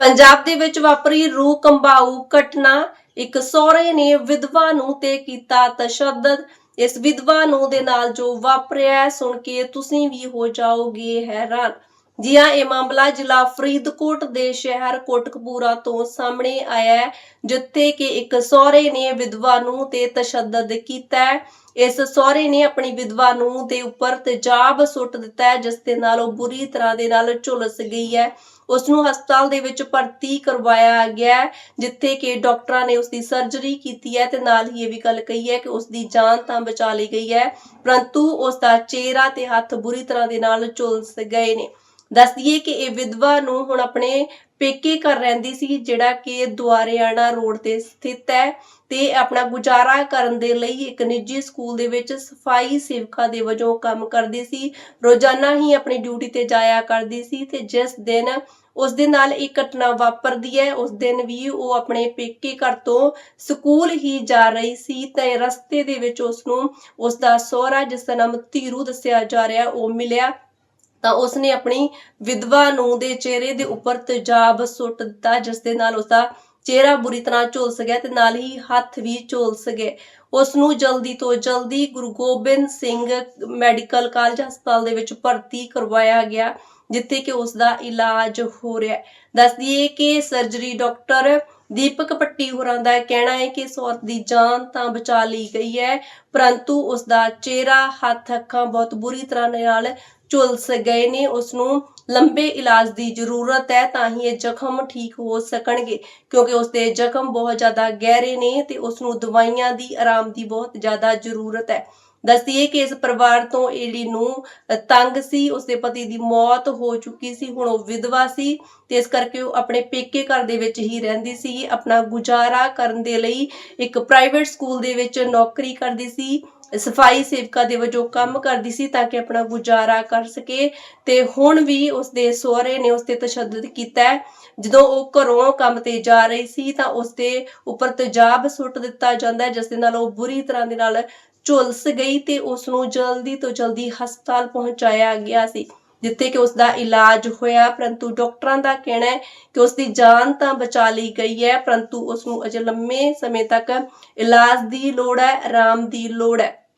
ਪੰਜਾਬ ਦੇ ਵਿੱਚ ਵਾਪਰੀ ਰੂਹ ਕੰਬਾਊ ਘਟਨਾ, ਇੱਕ ਸਹੁਰੇ ਨੇ ਵਿਧਵਾ ਨੂੰ ਤੇ ਕੀਤਾ ਤਸ਼ੱਦਦ। ਇਸ ਵਿਧਵਾ ਨੂੰ ਦੇ ਨਾਲ ਜੋ ਵਾਪਰਿਆ, ਸੁਣ ਕੇ ਤੁਸੀਂ ਵੀ ਹੋ ਜਾਓਗੇ ਹੈਰਾਨ। ਜੀ ਹਾਂ ਇਹ ਮਾਮਲਾ ਜ਼ਿਲ੍ਹਾ ਫਰੀਦਕੋਟ ਦੇ ਸ਼ਹਿਰ ਕੋਟਕਪੂਰਾ ਤੋਂ ਸਾਹਮਣੇ ਆਇਆ ਜਿੱਥੇ ਕਿ ਇੱਕ ਸਹੁਰੇ ਨੇ ਵਿਧਵਾ ਨੂੰ ਤੇ ਤਸ਼ੱਦਦ ਕੀਤਾ ਇਸ ਸਹੁਰੇ ਨੇ ਆਪਣੀ ਵਿਧਵਾ ਨੂੰ ਦੇ ਉੱਪਰ ਤੇਜ਼ਾਬ ਸੁੱਟ ਦਿੱਤਾ ਹੈ, ਜਿਸ ਦੇ ਨਾਲ ਉਹ ਬੁਰੀ ਤਰ੍ਹਾਂ ਦੇ ਨਾਲ ਝੁਲਸ ਗਈ ਹੈ। ਉਸ ਨੂੰ ਹਸਪਤਾਲ ਦੇ ਵਿੱਚ ਭਰਤੀ ਕਰਵਾਇਆ ਗਿਆ ਜਿੱਥੇ ਕਿ ਡਾਕਟਰਾਂ ਨੇ ਉਸ ਦੀ ਸਰਜਰੀ ਕੀਤੀ ਹੈ ਤੇ ਨਾਲ ਹੀ ਇਹ ਵੀ ਗੱਲ ਕਹੀ ਹੈ ਕਿ ਉਸ ਦੀ ਜਾਨ ਤਾਂ ਬਚਾ ਲਈ ਗਈ ਹੈ, ਪਰੰਤੂ ਉਸ ਦਾ ਚਿਹਰਾ ਤੇ ਹੱਥ ਬੁਰੀ ਤਰ੍ਹਾਂ ਦੇ ਨਾਲ ਝੁਲਸ ਗਏ ਨੇ। ਦੱਸ ਦਈਏ ਕਿ ਇਹ ਵਿਧਵਾ ਨੂੰ ਹੁਣ ਆਪਣੇ ਪੇਕੇ ਘਰ ਰਹਿੰਦੀ ਸੀ, ਜਿਹੜਾ ਕਿ ਦੁਆਰਿਆਣਾ ਰੋਡ ਤੇ ਸਥਿਤ ਹੈ ਤੇ ਆਪਣਾ ਗੁਜ਼ਾਰਾ ਕਰਨ ਦੇ ਲਈ ਇੱਕ ਨਿੱਜੀ ਸਕੂਲ ਦੇ ਵਿੱਚ ਸਫ਼ਾਈ ਸੇਵਕਾ ਦੇ ਵਜੋਂ ਕੰਮ ਕਰਦੀ ਸੀ, ਰੋਜ਼ਾਨਾ ਹੀ ਆਪਣੀ ਡਿਊਟੀ ਤੇ ਜਾਇਆ ਕਰਦੀ ਸੀ ਤੇ ਜਿਸ ਦਿਨ ਉਸ ਦੇ ਨਾਲ ਇਹ ਘਟਨਾ ਵਾਪਰਦੀ ਹੈ, ਉਸ ਦਿਨ ਵੀ ਉਹ ਆਪਣੇ ਪੇਕੇ ਘਰ ਤੋਂ ਸਕੂਲ ਹੀ ਜਾ ਰਹੀ ਸੀ ਤੇ ਰਸਤੇ ਦੇ ਵਿੱਚ ਉਸ ਨੂੰ ਉਸ ਦਾ ਸਹੁਰਾ, ਜਿਸ ਦਾ ਨਾਮ ਧੀਰੂ ਦੱਸਿਆ ਜਾ ਰਿਹਾ, ਉਹ ਮਿਲਿਆ। ਤਾਂ ਉਸਨੇ ਆਪਣੀ ਵਿਧਵਾ ਨੂੰ ਦੇ ਚਿਹਰੇ ਦੇ ਉੱਪਰ ਤੇਜ਼ਾਬ ਸੁੱਟ ਦਿੱਤਾ, ਜਿਸ ਦੇ ਨਾਲ ਉਸਦਾ ਚਿਹਰਾ ਬੁਰੀ ਤਰ੍ਹਾਂ ਝੁਲਸ ਗਿਆ ਤੇ ਨਾਲ ਹੀ ਹੱਥ ਵੀ ਝੁਲਸ ਗਏ। ਉਸ ਨੂੰ ਜਲਦੀ ਤੋਂ ਜਲਦੀ ਗੁਰੂ ਗੋਬਿੰਦ ਸਿੰਘ ਮੈਡੀਕਲ ਕਾਲਜ ਹਸਪਤਾਲ ਦੇ ਵਿੱਚ ਭਰਤੀ ਕਰਵਾਇਆ ਗਿਆ, ਜਿੱਥੇ ਕਿ ਉਸ ਦਾ ਇਲਾਜ ਹੋ ਰਿਹਾ ਹੈ। ਦੱਸ ਦਈਏ ਕਿ ਸਰਜਰੀ ਡਾਕਟਰ ਦੀਪਕ ਪੱਟੀ ਹੋਰਾਂ ਦਾ ਕਹਿਣਾ ਹੈ ਕਿ ਇਸ ਔਰਤ ਦੀ ਜਾਨ ਤਾਂ ਬਚਾ ਲਈ ਗਈ ਹੈ, ਪਰੰਤੂ ਉਸ ਦਾ ਚਿਹਰਾ, ਹੱਥ, ਅੱਖਾਂ ਬਹੁਤ ਬੁਰੀ ਤਰ੍ਹਾਂ ਨਾਲ ਝੁਲਸ ਗਏ ਨੇ ਉਸ ਨੂੰ ਲੰਬੇ ਇਲਾਜ ਦੀ ਜ਼ਰੂਰਤ ਹੈ ਤਾਂ ਹੀ ਇਹ ਜ਼ਖਮ ਠੀਕ ਹੋ ਸਕਣਗੇ, ਕਿਉਂਕਿ ਉਸ ਦੇ ਜ਼ਖਮ ਬਹੁਤ ਜ਼ਿਆਦਾ ਗਹਿਰੇ ਨੇ ਤੇ ਉਸ ਨੂੰ ਦਵਾਈਆਂ ਦੀ, ਆਰਾਮ ਦੀ ਬਹੁਤ ਜ਼ਿਆਦਾ ਜ਼ਰੂਰਤ ਹੈ। ਦੱਸਦੀਏ ਕਿ ਇਸ ਪਰਿਵਾਰ ਤੋਂ ਇਹ ਨੂੰ ਤੰਗ ਸੀ, ਉਸਦੇ ਪਤੀ ਦੀ ਮੌਤ ਹੋ ਚੁੱਕੀ ਸੀ, ਹੁਣ ਉਹ ਵਿਧਵਾ ਸੀ ਤੇ ਇਸ ਕਰਕੇ ਉਹ ਆਪਣੇ ਪੇਕੇ ਘਰ ਦੇ ਵਿੱਚ ਹੀ ਰਹਿੰਦੀ ਸੀ। ਆਪਣਾ ਗੁਜ਼ਾਰਾ ਕਰਨ ਦੇ ਲਈ ਇੱਕ ਪ੍ਰਾਈਵੇਟ ਸਕੂਲ ਦੇ ਵਿੱਚ ਨੌਕਰੀ ਕਰਦੀ ਸੀ। ਸਫ਼ਾਈ ਸੇਵਕਾ ਦੇ ਵਜੋਂ ਕੰਮ ਕਰਦੀ ਸੀ ਤਾਂ ਕਿ ਆਪਣਾ ਗੁਜ਼ਾਰਾ ਕਰ ਸਕੇ ਤੇ ਹੁਣ ਵੀ ਉਸਦੇ ਸਹੁਰੇ ਨੇ ਉਸ ਤੇ ਤਸ਼ੱਦਦ ਕੀਤਾ ਹੈ। ਜਦੋਂ ਉਹ ਘਰੋਂ ਕੰਮ ਤੇ ਜਾ ਰਹੀ ਸੀ ਤਾਂ ਉਸ ਦੇ ਉੱਪਰ ਤੇਜ਼ਾਬ ਸੁੱਟ ਦਿੱਤਾ ਜਾਂਦਾ ਹੈ, ਜਿਸ ਦੇ ਨਾਲ ਉਹ ਬੁਰੀ ਤਰ੍ਹਾਂ ਦੇ ਨਾਲ ਝੁਲਸ ਗਈ ਤੇ ਉਸ ਨੂੰ ਜਲਦੀ ਤੋਂ ਜਲਦੀ ਹਸਪਤਾਲ ਪਹੁੰਚਾਇਆ ਗਿਆ ਸੀ। ਜਿੱਥੇ ਕਿ ਉਸ ਦਾ ਇਲਾਜ ਹੋਇਆ, ਪਰੰਤੂ ਡਾਕਟਰਾਂ ਦਾ ਕਹਿਣਾ ਹੈ ਕਿ ਉਸ ਦੀ ਜਾਨ ਤਾਂ ਬਚਾ ਲਈ ਗਈ ਹੈ, ਪਰੰਤੂ ਉਸ ਨੂੰ ਅਜੇ ਲੰਮੇ ਸਮੇਂ ਤੱਕ ਇਲਾਜ ਦੀ ਲੋੜ ਹੈ, ਆਰਾਮ ਦੀ ਲੋੜ ਹੈ।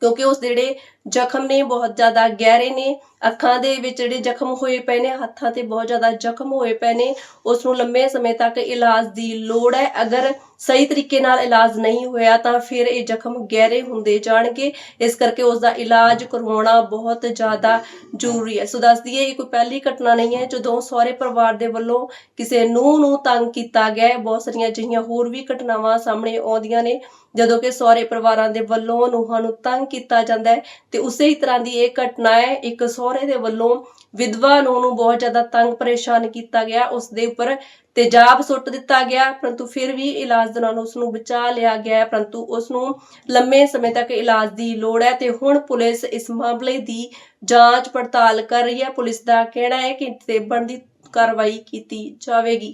ਕਿਉਂਕਿ ਉਸ ਜਿਹੜੇ ਜ਼ਖਮ ਨੇ, ਬਹੁਤ ਜ਼ਿਆਦਾ ਗਹਿਰੇ ਨੇ ਅੱਖਾਂ ਦੇ ਵਿੱਚ ਜਿਹੜੇ ਜ਼ਖਮ ਹੋਏ ਪਏ ਨੇ, ਹੱਥਾਂ ਤੇ ਬਹੁਤ ਜ਼ਿਆਦਾ ਜ਼ਖਮ ਹੋਏ ਪਏ ਨੇ ਉਸ ਨੂੰ ਲੰਮੇ ਸਮੇਂ ਤੱਕ ਇਲਾਜ ਦੀ ਲੋੜ ਹੈ। ਅਗਰ ਸਹੀ ਤਰੀਕੇ ਨਾਲ ਇਲਾਜ ਨਹੀਂ ਹੋਇਆ ਤਾਂ ਫਿਰ ਇਹ ਜ਼ਖਮ ਗਹਿਰੇ ਹੁੰਦੇ ਜਾਣਗੇ। ਇਸ ਕਰਕੇ ਉਸ ਦਾ ਇਲਾਜ ਕਰਵਾਉਣਾ ਬਹੁਤ ਜ਼ਿਆਦਾ ਜ਼ਰੂਰੀ ਹੈ। ਸੋ ਦੱਸ ਦਈਏ, ਇਹ ਕੋਈ ਪਹਿਲੀ ਘਟਨਾ ਨਹੀਂ ਹੈ। ਜਦੋਂ ਸਹੁਰੇ ਪਰਿਵਾਰ ਦੇ ਵੱਲੋਂ ਕਿਸੇ ਨੂੰਹ ਨੂੰ ਤੰਗ ਕੀਤਾ ਗਿਆ ਹੈ, ਬਹੁਤ ਸਾਰੀਆਂ ਅਜਿਹੀਆਂ ਹੋਰ ਵੀ ਘਟਨਾਵਾਂ ਸਾਹਮਣੇ ਆਉਂਦੀਆਂ ਨੇ। ਜਦੋਂ ਕਿ ਸਹੁਰੇ ਪਰਿਵਾਰਾਂ ਦੇ ਵੱਲੋਂ ਨੂੰਹਾਂ ਨੂੰ ਤੰਗ ਕੀਤਾ ਜਾਂਦਾ ਹੈ, ਤੇ ਉਸੇ ਹੀ ਤਰ੍ਹਾਂ ਦੀ ਇਹ ਘਟਨਾ ਹੈ। ਇੱਕ ਸਹੁਰੇ ਦੇ ਵੱਲੋਂ ਵਿਧਵਾ ਨੂੰਹ ਨੂੰ ਬਹੁਤ ਜ਼ਿਆਦਾ ਤੰਗ ਪਰੇਸ਼ਾਨ ਕੀਤਾ ਗਿਆ ਉਸ ਦੇ ਉੱਪਰ ਤੇਜ਼ਾਬ ਸੁੱਟ ਦਿੱਤਾ ਗਿਆ, ਪਰੰਤੂ ਫਿਰ ਵੀ ਇਲਾਜ ਦੌਰਾਨ ਉਸ ਨੂੰ ਬਚਾ ਲਿਆ ਗਿਆ ਪਰੰਤੂ ਉਸ ਨੂੰ ਲੰਮੇ ਸਮੇਂ ਤੱਕ ਇਲਾਜ ਦੀ ਲੋੜ ਹੈ ਤੇ ਹੁਣ ਪੁਲਿਸ ਇਸ ਮਾਮਲੇ ਦੀ ਜਾਂਚ ਪੜਤਾਲ ਕਰ ਰਹੀ ਹੈ। ਪੁਲਿਸ ਦਾ ਕਹਿਣਾ ਹੈ ਕਿ ਤੇ ਬਣਦੀ ਕਾਰਵਾਈ ਕੀਤੀ ਜਾਵੇਗੀ।